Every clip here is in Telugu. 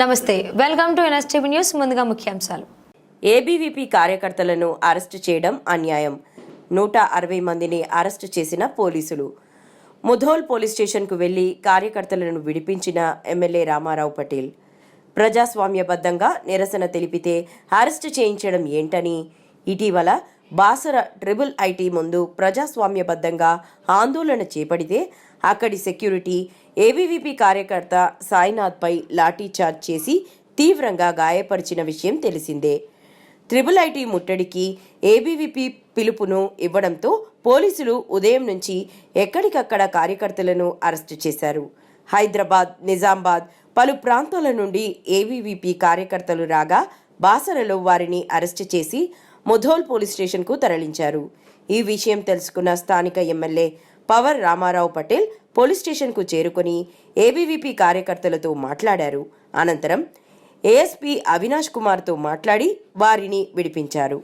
నమస్తే వెల్కమ్ టు ఎన్ఎస్టీవీ న్యూస్ ముందుగా ముఖ్యాంశాలు. ఏబీవీపీ కార్యకర్తలను అరెస్టు చేయడం అన్యాయం. నూట అరవై మందిని అరెస్టు చేసిన పోలీసులు. ముధోల్ పోలీస్ స్టేషన్కు వెళ్ళి కార్యకర్తలను విడిపించిన ఎమ్మెల్యే రామారావు పటేల్. ప్రజాస్వామ్యబద్ధంగా నిరసన తెలిపితే అరెస్టు చేయించడం ఏంటని ఇటీవల బాసర ట్రిబుల్ ఐటీ ముందు ప్రజాస్వామ్యబద్ధంగా ఆందోళన చేపడితే అక్కడి సెక్యూరిటీ ఏబీవీపీ కార్యకర్త సాయినాథ్పై లాఠీచార్జ్ చేసి తీవ్రంగా గాయపరిచిన విషయం తెలిసిందే. ట్రిబుల్ ఐటీ ముట్టడికి ఏబీవీపీ పిలుపును ఇవ్వడంతో పోలీసులు ఉదయం నుంచి ఎక్కడికక్కడ కార్యకర్తలను అరెస్టు చేశారు. హైదరాబాద్ నిజామాబాద్ పలు ప్రాంతాల నుండి ఏబీవీపీ కార్యకర్తలు రాగా బాసరలో వారిని అరెస్టు చేసి ముధోల్ పోలీస్ స్టేషన్కు తరలించారు. ఈ విషయం తెలుసుకున్న స్థానిక ఎమ్మెల్యే పవర్ రామారావు పటేల్ పోలీస్ స్టేషన్కు చేరుకొని ఏబీవీపీ కార్యకర్తలతో మాట్లాడారు. అనంతరం ఏఎస్పీ అవినాష్ కుమార్తో మాట్లాడి వారిని విడిపించారు.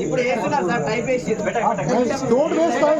ఇప్పుడు వేస్తున్నారు సార్ టైప్ వేసి don't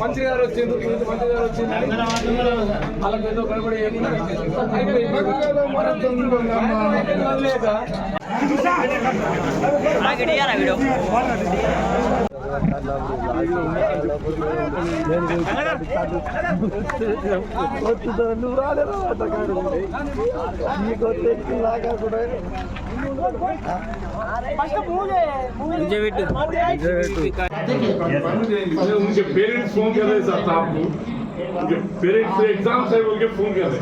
మంత్రి గారు వచ్చింది మంత్రి గారు వచ్చింది వాళ్ళకి ఏదో గడబడి లేక నువ్వు రాలేరా నీకు లాగా కూడా उनके पेरेंट्स फ़ोन कर रहे सर साहब उनके पेरेंट्स से एग्ज़ाम है उनके फ़ोन कर रहे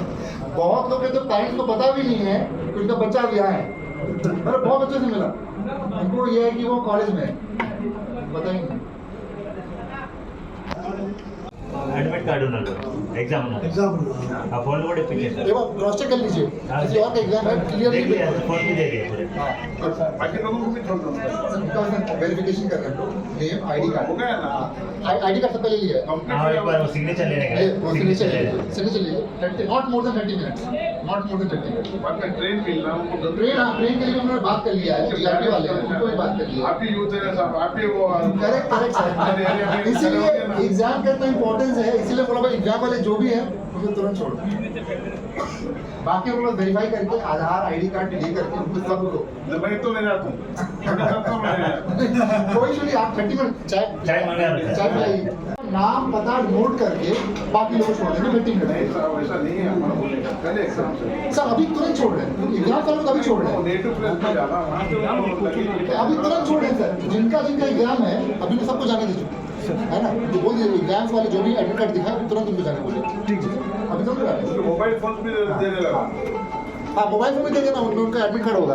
बहुत लोग के तो पेरेंट्स को पता भी नहीं है कि उनका बच्चा भी आया है। मतलब बहुत अच्छे से मिला। उनको ये है कि वो कॉलेज में है। पता ही नहीं। అడ్మిట్ కార్డు ఉన్నాడు ఎగ్జామ్ ఉన్నాడు एग्जाम ఆ ఫోన్ కూడా ఇప్పించారు एक बार क्रॉस चेक कर लीजिए किसी और का एग्जाम है क्लियरली ఫోన్ మీద देखिए बाकी लोगों को भी छोड़ दो वेरिफिकेशन कर रहे हैं नेम आईडी कार्ड हो गया ना आईडी कार्ड से पहले लिया है हाँ एक बार वो सिग्नेचर लेने ये का वो सिग्नेचर सिग्नेचर लीजिए thirty not more than thirty minutes not more than thirty minutes बाद में ट्रेन मिलना उनको ट्रेन हाँ ट्रेन के लिए उन्होंने बात कर लिया है जीआरपी वाले हैं, उनको भी बात कर लिया है आप ही यूथ है साहब आप ही वो करेक्ट करेक्ट सर इसीलिए एग्जाम का इतना इम्पोर्टेंस है इसीलिए बोला भाई एग्ज़ाम वाले जो भी है उसे तुरंत छोड़ बाकी हम लोग वेरीफाई करके आधार आईडी कार्ड ले करके उनको सबको मैं तो नहीं जाता हूँ। मैं हूँ मैं कोई इशू आप थर्टी मिनट चाय चाय मंगा चाय पिलाइए। नाम पता नोट करके बाकी लोग छोड़ देंगे ऐसा नहीं है एग्ज़ाम से। सर अभी तुरंत छोड़ रहे हैं। एग्ज़ाम का लोग अभी छोड़ रहे हैं? नेटिव प्लेस में जाना वहाँ पे अभी तुरंत छोड़ रहे हैं सर। जिनका जिनका एग्ज़ाम है अभी तो सबको जाने दीजिए है ना? तो बोल एग्ज़ाम्स वाले जो भी एडमिट कार्ड दिखा तुरंत उनको जाने बोले ठीक है। अभी मोबाइल फ़ोन भी देने लगा हाँ। मोबाइल फ़ोन भी दे देना उनका एडमिट कार्ड होगा।